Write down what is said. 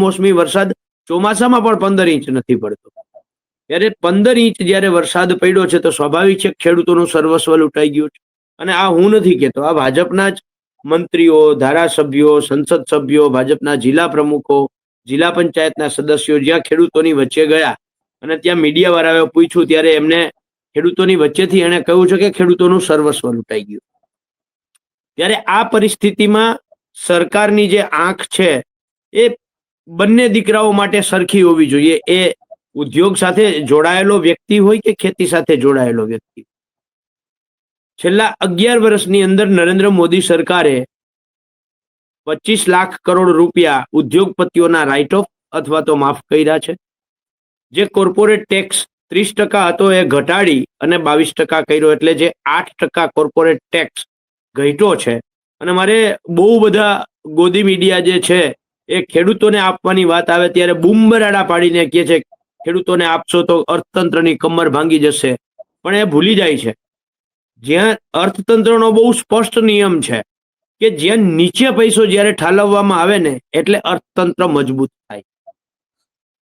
કમોસમી વરસાદ ચોમાસામાં પણ પંદર ઇંચ નથી પડતો. ત્યારે પંદર ઇંચ જ્યારે વરસાદ પડ્યો છે તો સ્વાભાવિક છે ખેડૂતોનું સર્વસ્વ લૂંટાઈ ગયું છે. અને આ હું નથી કહેતો, આ ભાજપના જ મંત્રીઓ, ધારાસભ્યો, સંસદ સભ્યો, ભાજપના જિલ્લા પ્રમુખો, જિલ્લા પંચાયતના સદસ્યો જ્યાં ખેડૂતોની વચ્ચે ગયા અને ત્યાં મીડિયા વાળાએ પૂછ્યું ત્યારે એમને ખેડૂતોની વચ્ચેથી એણે કહ્યું છે કે ખેડૂતોનું સર્વસ્વ લૂંટાઈ ગયું. ત્યારે આ પરિસ્થિતિમાં સરકારની જે આંખ છે એ બંને દીકરાઓ માટે સરખી હોવી જોઈએ. એ ઉદ્યોગ સાથે જોડાયેલો વ્યક્તિ હોય કે ખેતી સાથે જોડાયેલો વ્યક્તિ? છેલ્લા અગિયાર વર્ષની અંદર નરેન્દ્ર મોદી સરકારે પચીસ લાખ કરોડ રૂપિયા ઉદ્યોગપતિઓના રાઇટ ઓફ અથવા તો માફ કર્યા છે. જે કોર્પોરેટ ટેક્સ ત્રીસ ટકા હતો એ ઘટાડી અને બાવીસ ટકા કર્યો એટલે જે આઠ ટકા કોર્પોરેટ ટેક્સ ઘટ્યો છે. અને મારે બહુ બધા ગોદી મીડિયા જે છે એ ખેડૂતોને આપવાની વાત આવે ત્યારે બુમબરાડા પાડીને કહે છે, ખેડૂતોને આપશો તો અર્થતંત્રની કમર ભાંગી જશે. પણ એ ભૂલી જાય છે. જ્યાં અર્થતંત્રનો બહુ સ્પષ્ટ નિયમ છે કે જ્યાં નીચે પૈસો જ્યારે ઠાલવવામાં આવે ને, એટલે અર્થતંત્ર મજબૂત થાય.